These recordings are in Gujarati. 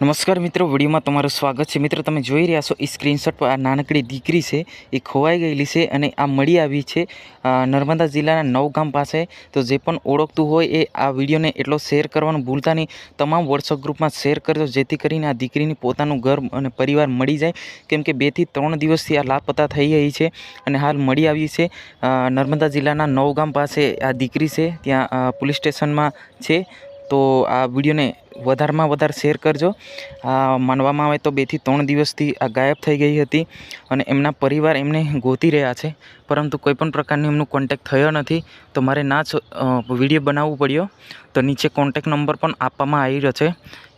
નમસ્કાર મિત્રો, વિડીયોમાં તમારું સ્વાગત છે. મિત્રો, તમે જોઈ રહ્યા છો, એ સ્ક્રીનશોટ પર આ નાનકડી દીકરી છે, એ ખોવાઈ ગયેલી છે અને આ મળી આવી છે નર્મદા જિલ્લાના નવગામ પાસે. તો જે પણ ઓળખતું હોય એ આ વિડીયોને એટલો શેર કરવાનું ભૂલતા નહીં. તમામ વોટ્સઅપ ગ્રુપમાં શેર કરજો, જેથી કરીને આ દીકરીને પોતાનું ઘર અને પરિવાર મળી જાય. કેમ કે બેથી ત્રણ દિવસથી આ લાપતા થઈ રહી છે અને હાલ મળી આવી છે. નર્મદા જિલ્લાના નવગામ પાસે આ દીકરી છે, ત્યાં પોલીસ સ્ટેશનમાં છે. તો આ વિડીયોને વધારેમાં વધારે શેર કરજો. આ માનવામાં આવે તો બેથી ત્રણ દિવસથી આ ગાયબ થઈ ગઈ હતી અને એમના પરિવાર એમને ગોતી રહ્યા છે. પરંતુ કોઈપણ પ્રકારની એમનું કોન્ટેક થયો નથી, તો મારે ના વીડિયો બનાવવું પડ્યો. તો નીચે કોન્ટેક નંબર પણ આપવામાં આવી રહ્યો છે.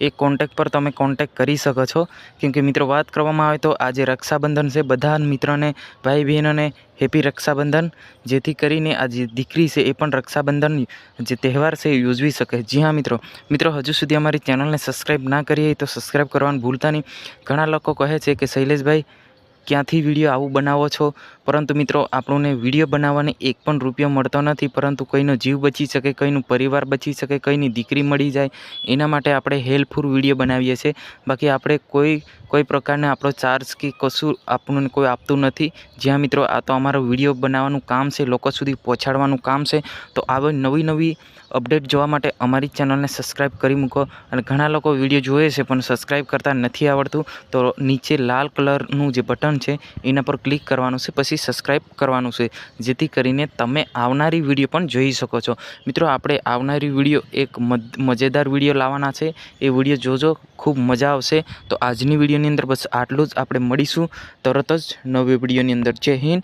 એ કોન્ટેક્ટ પર તમે કોન્ટેક કરી શકો છો. કેમકે મિત્રો, વાત કરવામાં આવે તો આજે રક્ષાબંધન છે. બધા મિત્રોને, ભાઈ બહેનોને હેપી રક્ષાબંધન. જેથી કરીને આ જે દીકરી છે, એ પણ રક્ષાબંધન જે તહેવાર છે, એ યોજવી શકે. જી હા, મિત્રો. મિત્રો, હજુ સુધી અમારી ચેનલને સબસ્ક્રાઈબ ના કરીએ તો સબસ્ક્રાઈબ કરવાનું ભૂલતા નહીં. ઘણા લોકો કહે છે કે શૈલેષભાઈ ક્યાંથી વીડિયો આવું બનાવો છો? પરંતુ મિત્રો, આપણને વીડિયો બનાવવાને એક પણ રૂપિયો મળતો નથી, પરંતુ કોઈનો જીવ બચી શકે, કોઈનું પરિવાર બચી શકે, કોઈની દીકરી મળી જાય, એના માટે આપણે હેલ્પફુલ વીડિયો બનાવીએ છીએ. બાકી આપણે કોઈ કોઈ પ્રકારના આપણો ચાર્જ કે કશું આપણને કોઈ આપતું નથી. જ્યાં મિત્રો આ તો અમારો વીડિયો બનાવવાનું કામ છે, લોકો સુધી પહોંચાડવાનું કામ છે. તો આવી નવી નવી અપડેટ જોવા માટે અમારી ચેનલને સબસ્ક્રાઈબ કરી મૂકો. અને ઘણા લોકો વીડિયો જોવે છે, પણ સબસ્ક્રાઈબ કરતા નથી આવડતું. તો નીચે લાલ કલરનું જે બટન છે, એના પર ક્લિક કરવાનું છે, પછી સબસ્ક્રાઈબ કરવાનું છે. જેથી કરીને તમે આવનારી વીડિયો પણ જોઈ શકો છો. મિત્રો, આપણે આવનારી વીડિયો એક મજ- મજેદાર વીડિયો લાવવાના છે. એ વીડિયો જોજો, ખૂબ મજા આવશે. તો આજની વિડીયોની અંદર બસ આટલું જ આપણે મળીશું. તરત જ નવી વિડીયોની અંદર જય હિન્દ.